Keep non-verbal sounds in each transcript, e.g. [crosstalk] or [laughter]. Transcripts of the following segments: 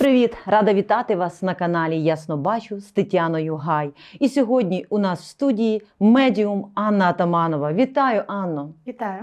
привіт! Рада вітати вас на каналі Ясно Бачу з Тетяною Гай. І сьогодні у нас в студії медіум Анна Атаманова. Вітаю, Анно! Вітаю.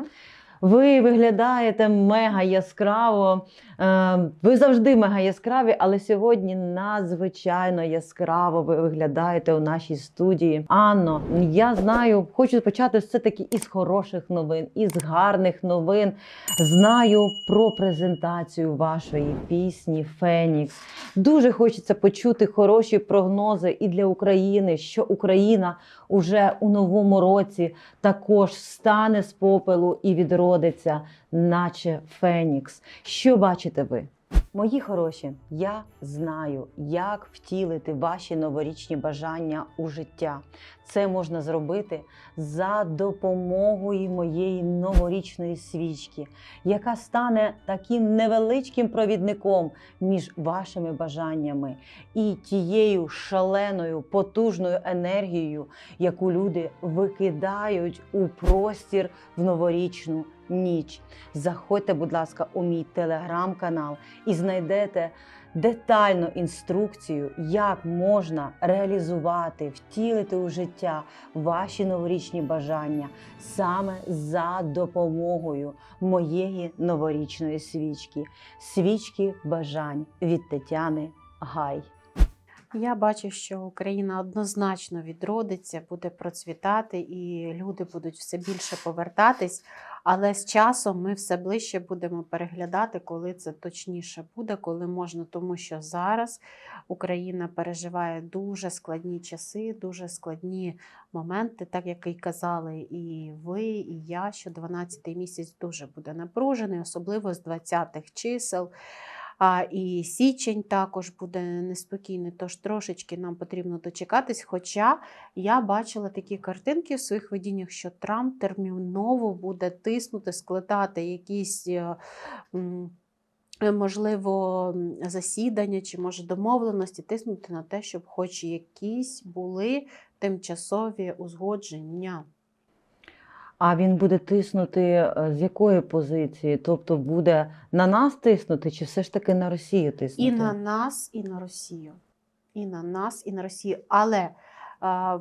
Ви виглядаєте мега яскраво. Е, Ви завжди мега яскраві, але сьогодні надзвичайно яскраво ви виглядаєте у нашій студії. Анно, я знаю, хочу почати все таки із хороших новин, із гарних новин. Знаю про презентацію вашої пісні Фенікс. Дуже хочеться почути хороші прогнози і для України, що Україна уже у новому році також стане з попелу і відродиться, наче Фенікс. Що бачите ви? Мої хороші, я знаю, як втілити ваші новорічні бажання у життя. Це можна зробити за допомогою моєї новорічної свічки, яка стане таким невеличким провідником між вашими бажаннями і тією шаленою потужною енергією, яку люди викидають у простір в новорічну ніч. Заходьте, будь ласка, у мій телеграм-канал і знайдете детальну інструкцію, як можна реалізувати, втілити у життя ваші новорічні бажання саме за допомогою моєї новорічної свічки, свічки бажань від Тетяни Гай. Я бачу, що Україна однозначно відродиться, буде процвітати, і люди будуть все більше повертатись. Але з часом ми все ближче будемо переглядати, коли це точніше буде, коли можна, тому що зараз Україна переживає дуже складні часи, дуже складні моменти, так як і казали і ви, і я, що 12-й місяць дуже буде напружений, особливо з 20-х чисел. А і січень також буде неспокійний, тож трошечки нам потрібно дочекатись. Хоча я бачила такі картинки в своїх видіннях, що Трамп терміново буде тиснути, складати якісь. е, е, Можливо, засідання чи може домовленості тиснути на те, щоб хоч якісь були тимчасові узгодження. А він буде тиснути е, з якої позиції? Тобто буде на нас тиснути, чи все ж таки на Росію тиснути? І на нас, і на Росію. І на нас, і на Росію. Але е,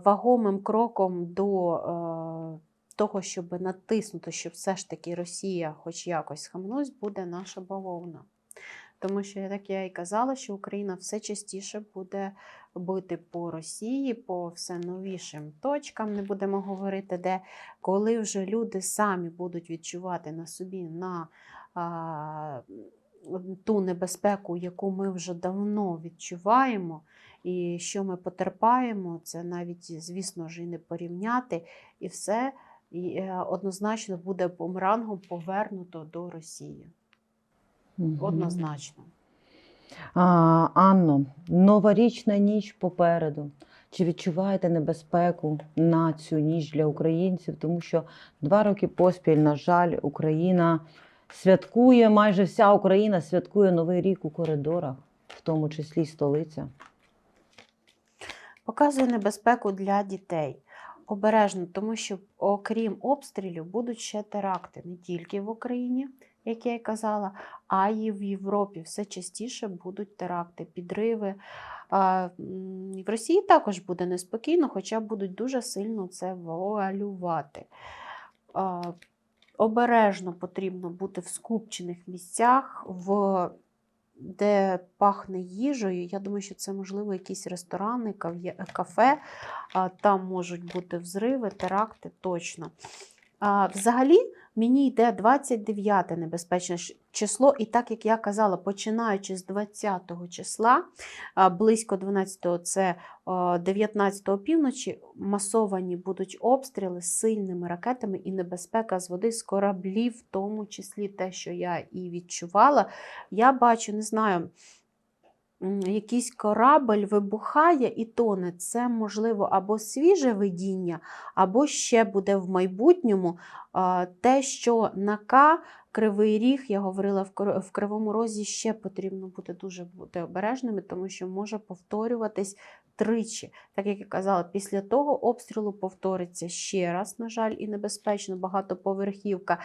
вагомим кроком до е, того, щоб натиснути, щоб все ж таки Росія хоч якось схаменулась, буде наша бавовна. Тому що, як я і казала, що Україна все частіше буде бити по Росії, по все новішим точкам, не будемо говорити, де коли вже люди самі будуть відчувати на собі на а, ту небезпеку, яку ми вже давно відчуваємо, і що ми потерпаємо, це навіть, звісно ж, і не порівняти, і все і, е, однозначно буде бумерангом повернуто до Росії. Однозначно. Анно, новорічна ніч попереду. Чи відчуваєте небезпеку на цю ніч для українців? Тому що два роки поспіль, на жаль, Україна святкує, майже вся Україна святкує Новий рік у коридорах, в тому числі столиця. Показує небезпеку для дітей. Обережно, тому що, окрім обстрілів, будуть ще теракти не тільки в Україні, як я і казала, а й в Європі. Все частіше будуть теракти, підриви. В Росії також буде неспокійно, хоча будуть дуже сильно це вуалювати. Обережно потрібно бути в скупчених місцях, в де пахне їжею. Я думаю, що це можливо якісь ресторани, кафе. Там можуть бути взриви, теракти точно. Взагалі, мені йде 29 небезпечне число, і так як я казала, починаючи з 20 числа, близько 12 це а, 19 півночі, масовані будуть обстріли з сильними ракетами і небезпека з води з кораблів, в тому числі те, що я і відчувала. Я бачу, не знаю. Якийсь корабль вибухає і тоне. Це можливо або свіже видіння, або ще буде в майбутньому те, що на К, Кривий Ріг, я говорила в Кривому Розі, ще потрібно бути дуже бути обережними, тому що може повторюватись тричі. Так як я казала, після того обстрілу повториться ще раз, на жаль, і небезпечно багатоповерхівка.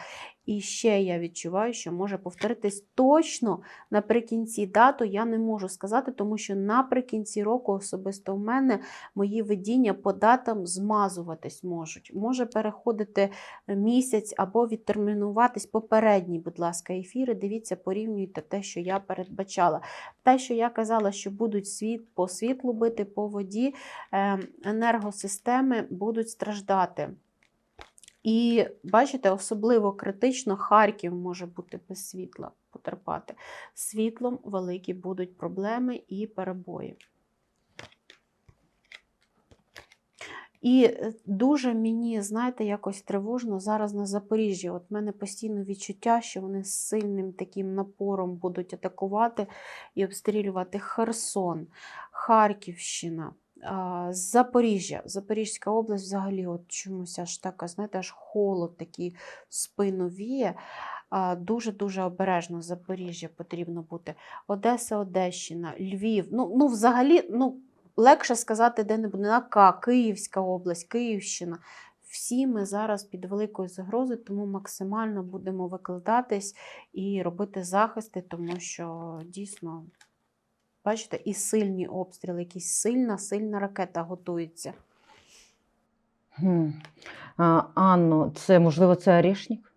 І ще я відчуваю, що може повторитись точно наприкінці дату. Я не можу сказати, тому що наприкінці року особисто в мене мої видіння по датам змазуватись можуть. Може переходити місяць або відтермінуватись попередні, будь ласка, ефіри. Дивіться, порівнюйте те, що я передбачала. Те, що я казала, що будуть світ по світлу бити по воді, е, енергосистеми будуть страждати. І бачите, особливо критично Харків може бути без світла потерпати. Світлом великі будуть проблеми і перебої. І е, дуже мені, знаєте, якось тривожно зараз на Запоріжжі. От в мене постійно відчуття, що вони з сильним таким напором будуть атакувати і обстрілювати Херсон, Харківщина. Запоріжжя, Запорізька область взагалі от чомусь аж така, знаєте, аж холод такий в спину віє. Дуже-дуже обережно з Запоріжжя потрібно бути. Одеса, Одещина, Львів. Ну, ну взагалі, ну, легше сказати, де не буде. На Київська область, Київщина. Всі ми зараз під великою загрозою, тому максимально будемо викладатись і робити захисти, тому що дійсно, бачите, і сильні обстріли, якісь сильна, сильна ракета готується. Хм. А, Анно, це можливо це орешник?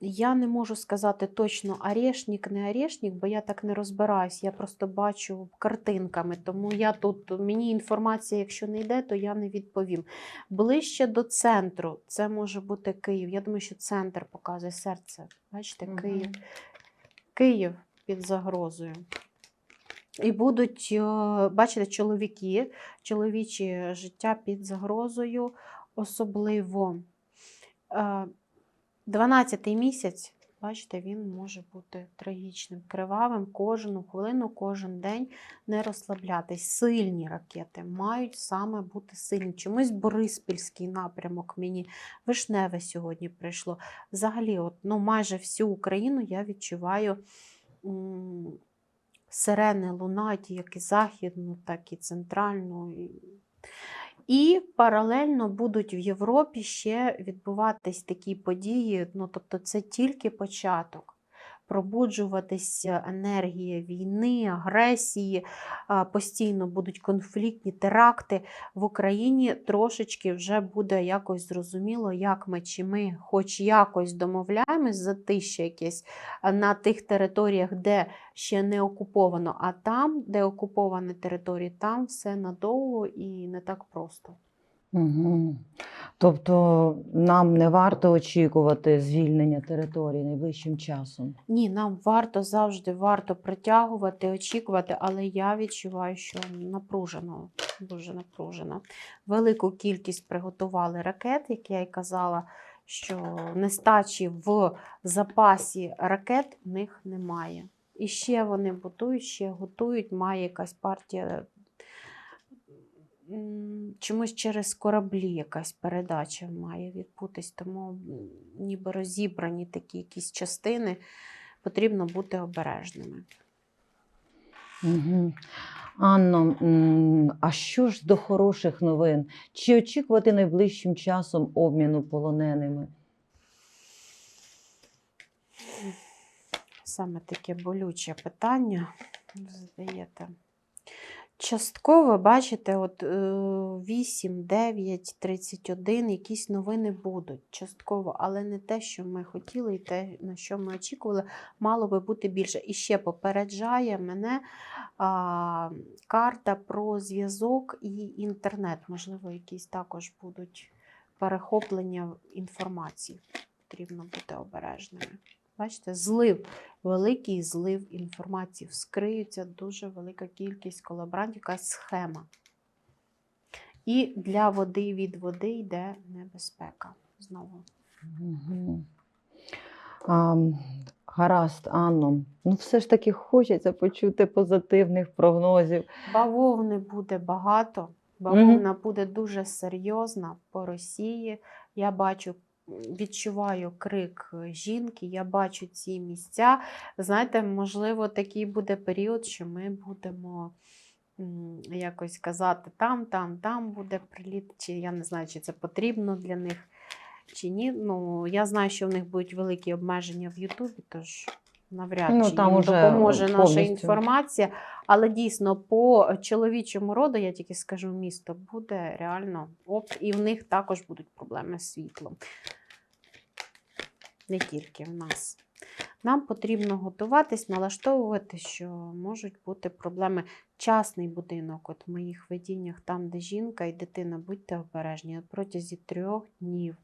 Я не можу сказати точно орешник, не орешник, бо я так не розбираюсь. Я просто бачу картинками. Тому я тут мені інформація, якщо не йде, то я не відповім. Ближче до центру це може бути Київ. Я думаю, що центр показує серце. Бачите, Мгм. Київ. Київ під загрозою. І будуть, е, бачите, чоловіки, чоловіче життя під загрозою, особливо. Е, 12-й місяць, бачите, він може бути трагічним, кривавим кожну хвилину, кожен день не розслаблятись. Сильні ракети мають саме бути сильні. Чомусь Бориспільський напрямок мені вишневе сьогодні прийшло. Взагалі, от, ну, майже всю Україну я відчуваю. Сирени лунають як і західну, так і центральну. і паралельно будуть в Європі ще відбуватись такі події. Ну, тобто, це тільки початок. Пробуджуватися енергія війни, агресії, постійно будуть конфліктні теракти в Україні. Трошечки вже буде якось зрозуміло, як ми чи ми хоч якось домовляємось за тище якесь на тих територіях, де ще не окуповано, а там, де окуповані території, там все надовго і не так просто. Угу. Тобто нам не варто очікувати звільнення території найближчим часом. Ні, нам варто завжди варто притягувати, очікувати, але я відчуваю, що напружено, дуже напружено. Велику кількість приготували ракет, як я й казала, що нестачі в запасі ракет в них немає. І ще вони будують, ще готують, має якась партія. Чомусь через кораблі якась передача має відбутись, тому ніби розібрані такі якісь частини, потрібно бути обережними. Угу. Анно, а що ж до хороших новин? Чи очікувати найближчим часом обміну полоненими? Саме таке болюче питання задаєте. Частково, бачите, от е, 8, 9, 31, якісь новини будуть. Частково, але не те, що ми хотіли, і те, на що ми очікували, мало би бути більше. І ще попереджає мене а, карта про зв'язок і інтернет. Можливо, якісь також будуть перехоплення інформації. Потрібно бути обережними. Бачите, злив, великий злив інформації. Вскриються дуже велика кількість колаборантів, якась схема. І для води від води йде небезпека. Знову. Угу. А, гаразд, Анно. Ну, все ж таки хочеться почути позитивних прогнозів. Бавовни буде багато. Бавовна буде дуже серйозна по Росії. Я бачу, відчуваю крик жінки, я бачу ці місця. Знаєте, можливо, такий буде період, що ми будемо якось казати там, там, там буде приліт, чи я не знаю, чи це потрібно для них, чи ні. Ну, я знаю, що в них будуть великі обмеження в Ютубі, тож навряд Ну, чи там їм допоможе наша інформація. Але дійсно, по чоловічому роду, я тільки скажу, місто буде реально оп, і в них також будуть проблеми з світлом. Не тільки в нас. Нам потрібно готуватись, налаштовувати, що можуть бути проблеми. Частний будинок, от в моїх видіннях, там, де жінка і дитина, будьте обережні. Протязі трьох днів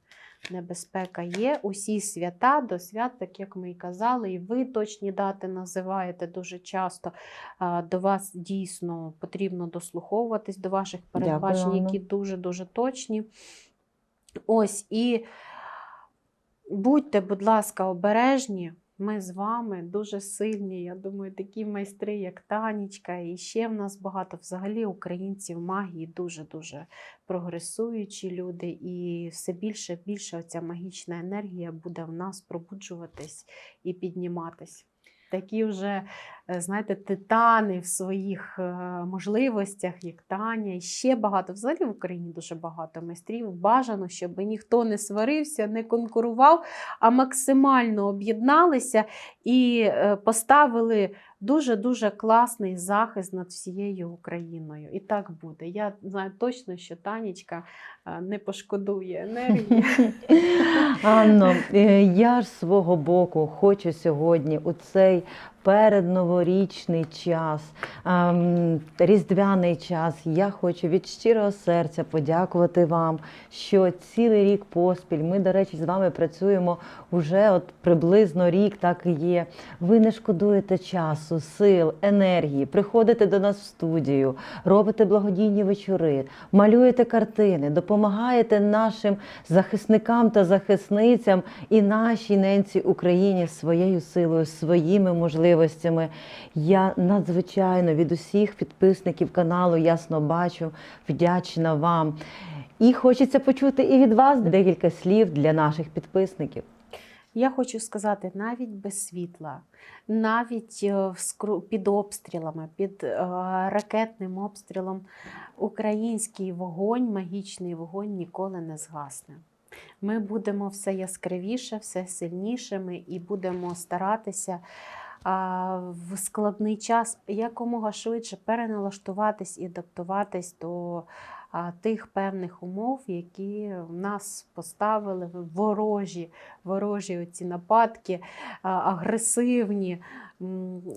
небезпека є. Усі свята до свят, так як ми і казали, і ви точні дати називаєте дуже часто. До вас дійсно потрібно дослуховуватись до ваших передбачень, які дуже-дуже точні. Ось і будьте, будь ласка, обережні. Ми з вами дуже сильні. Я думаю, такі майстри, як Танічка, і ще в нас багато. Взагалі українців магії дуже-дуже прогресуючі люди, і все більше більше оця магічна енергія буде в нас пробуджуватись і підніматись. Такі вже, е, знаєте, титани в своїх е, можливостях, як Таня, і ще багато. Взагалі в Україні дуже багато майстрів. Бажано, щоб ніхто не сварився, не конкурував, а максимально об'єдналися і е, поставили дуже-дуже класний захист над всією Україною. І так буде. Я знаю точно, що Танечка е, не пошкодує енергії. [laughs] Анно, е, я ж свого боку хочу сьогодні у цей передноворічний час, ем, різдвяний час. Я хочу від щирого серця подякувати вам, що цілий рік поспіль. Ми, до речі, з вами працюємо уже от приблизно рік, так і є. Ви не шкодуєте часу, сил, енергії, приходите до нас в студію, робите благодійні вечори, малюєте картини, допомагаєте нашим захисникам та захисницям і нашій ненці Україні своєю силою, своїми можливостями. Я надзвичайно від усіх підписників каналу Ясно бачу, вдячна вам. І хочеться почути і від вас декілька слів для наших підписників. Я хочу сказати, навіть без світла, навіть е, під обстрілами, під е, ракетним обстрілом, український вогонь, магічний вогонь ніколи не згасне. Ми будемо все яскравіше, все сильнішими і будемо старатися в складний час якомога швидше переналаштуватись і адаптуватись до тих певних умов, які в нас поставили ворожі, ворожі оці нападки, агресивні.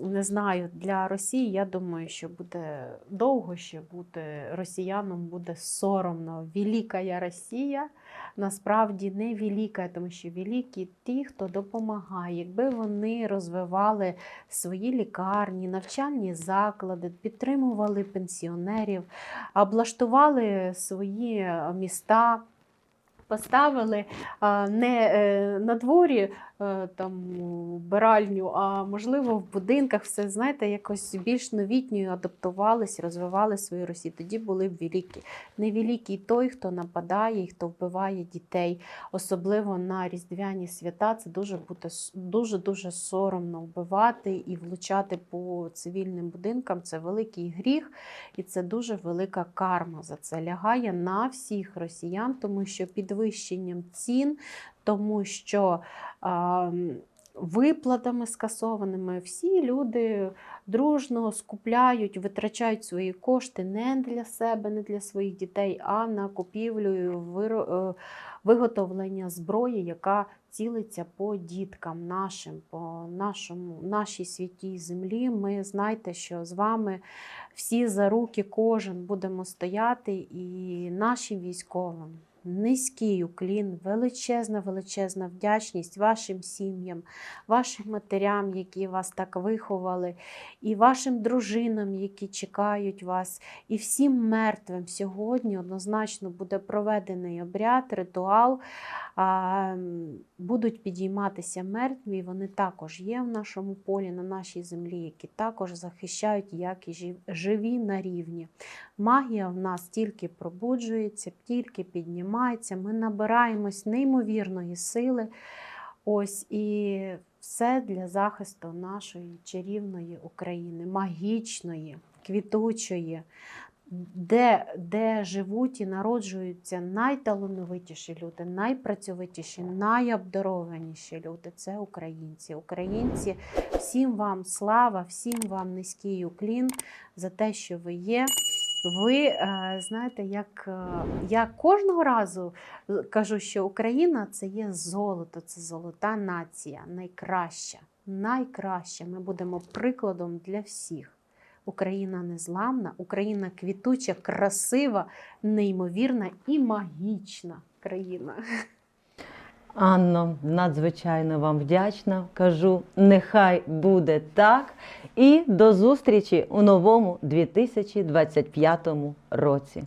Не знаю, для Росії я думаю, що буде довго ще бути росіянам буде соромно. Велика Росія насправді не велика, тому що великі ті, хто допомагає. Якби вони розвивали свої лікарні, навчальні заклади, підтримували пенсіонерів, облаштували свої міста. Поставили не е, на дворі там вбиральню, а можливо в будинках все знаєте, якось більш новітньою адаптувались, розвивали свою Росію. Тоді були б великі. Не великий той, хто нападає і хто вбиває дітей, особливо на різдвяні свята. Це дуже буде дуже дуже соромно вбивати і влучати по цивільним будинкам. Це великий гріх, і це дуже велика карма за це лягає на всіх росіян, тому що підвищенням цін, тому що виплатами скасованими всі люди дружно скупляють, витрачають свої кошти не для себе, не для своїх дітей, а на купівлю е, виготовлення зброї, яка цілиться по діткам нашим, по нашому, нашій святій землі. Ми знайте, що з вами всі за руки, кожен будемо стояти, і нашим військовим. Низький уклін, величезна, величезна вдячність вашим сім'ям, вашим матерям, які вас так виховали, і вашим дружинам, які чекають вас, і всім мертвим сьогодні однозначно буде проведений обряд, ритуал. Будуть підійматися мертві, вони також є в нашому полі, на нашій землі, які також захищають, як і живі на рівні. Магія в нас тільки пробуджується, тільки піднімається. Ми набираємось неймовірної сили. Ось і все для захисту нашої чарівної України, магічної. квітучої, де, де живуть і народжуються найталановитіші люди, найпрацьовитіші, найобдарованіші люди це українці. Українці, всім вам слава, всім вам низький уклін за те, що ви є. Ви е, знаєте, як е, я кожного разу е, кажу, що Україна це є золото, це золота нація, найкраща, найкраща. Ми будемо прикладом для всіх. Україна незламна, Україна квітуча, красива, неймовірна і магічна країна. Анно, надзвичайно вам вдячна. Кажу, нехай буде так. І до зустрічі у новому 2025 році.